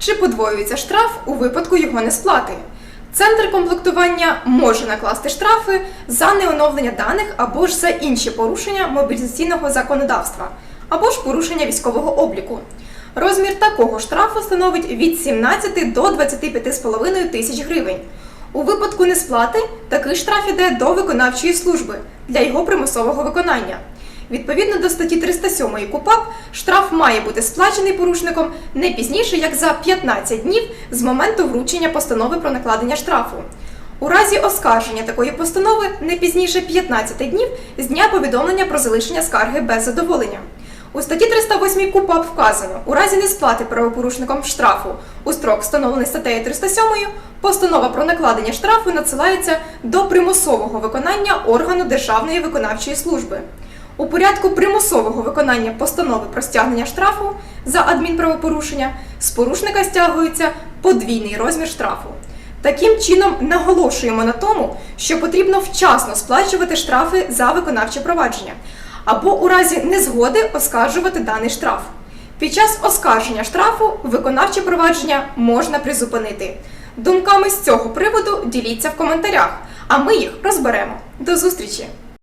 Чи подвоюється штраф у випадку його несплати? Центр комплектування може накласти штрафи за неоновлення даних або ж за інші порушення мобілізаційного законодавства, або ж порушення військового обліку. Розмір такого штрафу становить від 17 до 25,5 тисяч гривень. У випадку несплати такий штраф іде до виконавчої служби для його примусового виконання. Відповідно до статті 307 КУПАП, штраф має бути сплачений порушником не пізніше як за 15 днів з моменту вручення постанови про накладення штрафу. У разі оскарження такої постанови не пізніше 15 днів з дня повідомлення про залишення скарги без задоволення. У статті 308 КУПАП вказано, у разі несплати правопорушником штрафу у строк, встановлений статтею 307, постанова про накладення штрафу надсилається до примусового виконання органу Державної виконавчої служби. У порядку примусового виконання постанови про стягнення штрафу за адмінправопорушення з порушника стягується подвійний розмір штрафу. Таким чином наголошуємо на тому, що потрібно вчасно сплачувати штрафи за виконавче провадження або у разі незгоди оскаржувати даний штраф. Під час оскарження штрафу виконавче провадження можна призупинити. Думками з цього приводу діліться в коментарях, а ми їх розберемо. До зустрічі!